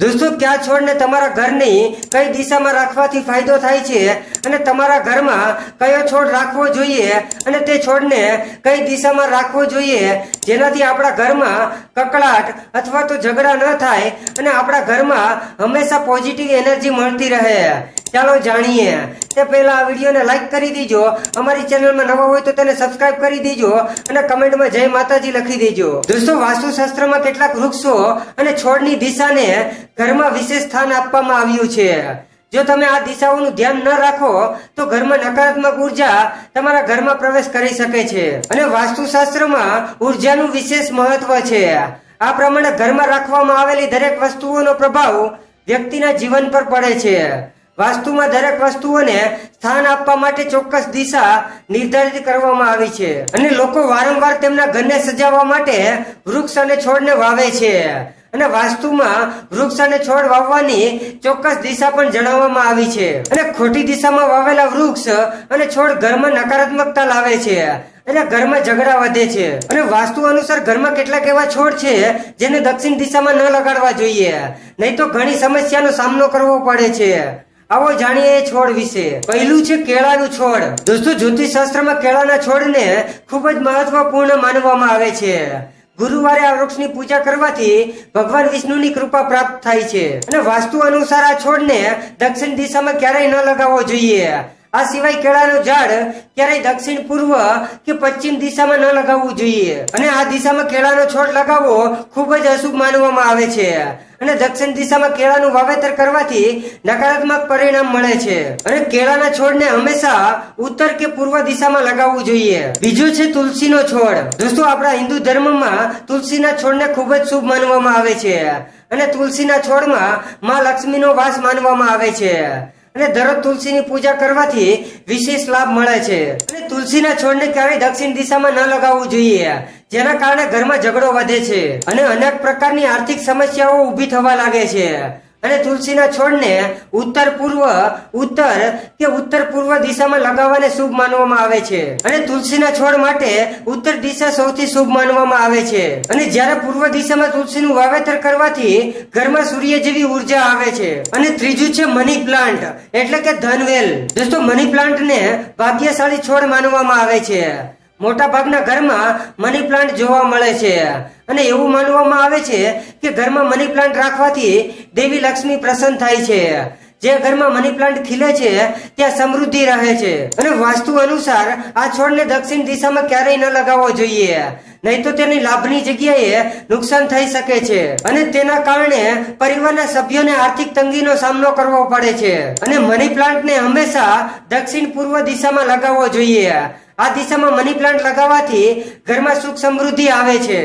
દોસ્તો, કયા છોડને તમારા ઘરની કઈ દિશામાં રાખવાથી ફાયદો થાય છે અને તમારા ઘરમાં કયો છોડ રાખવો જોઈએ અને તે છોડને કઈ દિશામાં રાખવો જોઈએ? જેનાથી આપણા ઘરમાં કકળાટ અથવા તો ઝઘડા ન થાય અને આપણા ઘરમાં હંમેશા પોઝિટિવ એનર્જી મળતી રહે. ચાલો જાણીએ. તે પહેલા આ વિડીયોને લાઈક કરી દેજો. અમારી ચેનલમાં નવા હોય તો તેને સબસ્ક્રાઇબ કરી દેજો અને કમેન્ટમાં જય માતાજી લખી દેજો. દોસ્તો, વાસ્તુશાસ્ત્રમાં કેટલાક વૃક્ષો અને છોડની દિશાને ઘરમાં વિશેષ સ્થાન આપવામાં આવ્યું છે. જો તમે આ દિશાઓનું ધ્યાન ન રાખો, તો ઘરમાં નકારાત્મક ઊર્જા તમારા ઘરમાં પ્રવેશ કરી શકે છે. અને વાસ્તુશાસ્ત્રમાં ઉર્જાનું વિશેષ મહત્વ છે. આ પ્રમાણે ઘરમાં રાખવામાં આવેલી દરેક વસ્તુઓનો પ્રભાવ વ્યક્તિના જીવન પર પડે છે. વાસ્તુમાં દરેક વસ્તુઓને સ્થાન આપવા માટે ચોક્કસ દિશા નિર્ધારિત કરવામાં આવી છે. અને લોકો વારંવાર તેમના ઘરને સજાવવા માટે વૃક્ષ અને છોડને વાવે છે. અને વાસ્તુમાં વૃક્ષ અને છોડ વાવવાની ચોક્કસ દિશા પણ જણાવવામાં આવી છે. અને ખોટી દિશામાં વાવેલા વૃક્ષ અને છોડ ઘરમાં નકારાત્મકતા લાવે છે. અને ઘરમાં ઝઘડા વધે છે. અને વાસ્તુ અનુસાર ઘરમાં કેટલાક એવા છોડ છે જેને દક્ષિણ દિશામાં ન લગાડવા જોઈએ. નહીં તો ઘણી સમસ્યાનો સામનો કરવો પડે છે. આવો જાણીએ છોડ વિશે. પહેલું છે કેળાનું છોડ. દોસ્તો જ્યોતિષ શાસ્ત્રમાં કેળાના છોડને ખૂબ જ મહત્વપૂર્ણ માનવામાં આવે છે. ગુરુવારે આ વૃક્ષની પૂજા કરવાથી ભગવાન વિષ્ણુની કૃપા પ્રાપ્ત થાય છે. અને વાસ્તુ અનુસાર આ છોડને દક્ષિણ દિશામાં ક્યારેય ન લગાવવો જોઈએ. આ સિવાય કેળાનું ઝાડ ક્યારેય દક્ષિણ પૂર્વ કે પશ્ચિમ દિશામાં ન લગાવવું જોઈએ. અને આ દિશામાં કેળાનો છોડ લગાવવો ખૂબ જ અશુભ માનવામાં આવે છે. અને દક્ષિણ દિશામાં કેળાનું વાવેતર કરવાથી નકારાત્મક પરિણામ મળે છે. અને કેળાના છોડને હંમેશા ઉત્તર કે પૂર્વ દિશામાં લગાવવું જોઈએ. બીજું છે તુલસીનો છોડ. દોસ્તો, આપણા હિન્દુ ધર્મમાં તુલસીના છોડને ખૂબ જ શુભ માનવામાં આવે છે. અને તુલસીના છોડમાં માં લક્ષ્મીનો વાસ માનવામાં આવે છે. અને દરરોજ તુલસીની પૂજા કરવાથી વિશેષ લાભ મળે છે. અને તુલસીના છોડને ક્યારેય દક્ષિણ દિશામાં ન લગાવવું જોઈએ. જેના કારણે ઘરમાં ઝઘડો વધે છે. અને અનેક પ્રકારની આર્થિક સમસ્યાઓ ઊભી થવા લાગે છે. અને તુલસીના છોડને ઉત્તર પૂર્વ, ઉત્તર કે ઉત્તર પૂર્વ દિશામાં લગાવવાને શુભ માનવામાં આવે છે. અને તુલસીના છોડ માટે ઉત્તર દિશા સૌથી શુભ માનવામાં આવે છે. અને જ્યારે પૂર્વ દિશામાં તુલસીનું વાવેતર કરવાથી ઘરમાં સૂર્ય જેવી ઊર્જા આવે છે. અને ત્રીજું છે મની પ્લાન્ટ, એટલે કે ધનવેલ. દોસ્તો, મની પ્લાન્ટને ભાગ્યશાળી છોડ માનવામાં આવે છે. મોટા ભાગના ઘરમાં મની પ્લાન્ટ જોવા મળે છે. અને એવું માનવામાં આવે છે કે ઘરમાં મની પ્લાન્ટ રાખવાથી દેવી લક્ષ્મી પ્રસન્ન થાય છે. જે ઘરમાં મની પ્લાન્ટ ખીલે છે, ત્યાં સમૃદ્ધિ રહે છે. અને વાસ્તુ અનુસાર આ છોડને દક્ષિણ દિશામાં ક્યારેય ન લગાવવો જોઈએ. નહીં તો તેની લાભની જગ્યાએ નુકસાન થઈ શકે છે. અને તેના કારણે પરિવારના સભ્યોને આર્થિક તંગીનો સામનો કરવો પડે છે. અને મની પ્લાન્ટને હંમેશા દક્ષિણ પૂર્વ દિશામાં લગાવવો જોઈએ. આ દિશામાં મની પ્લાન્ટ લગાવવાથી ઘરમાં સુખ સમૃદ્ધિ આવે છે.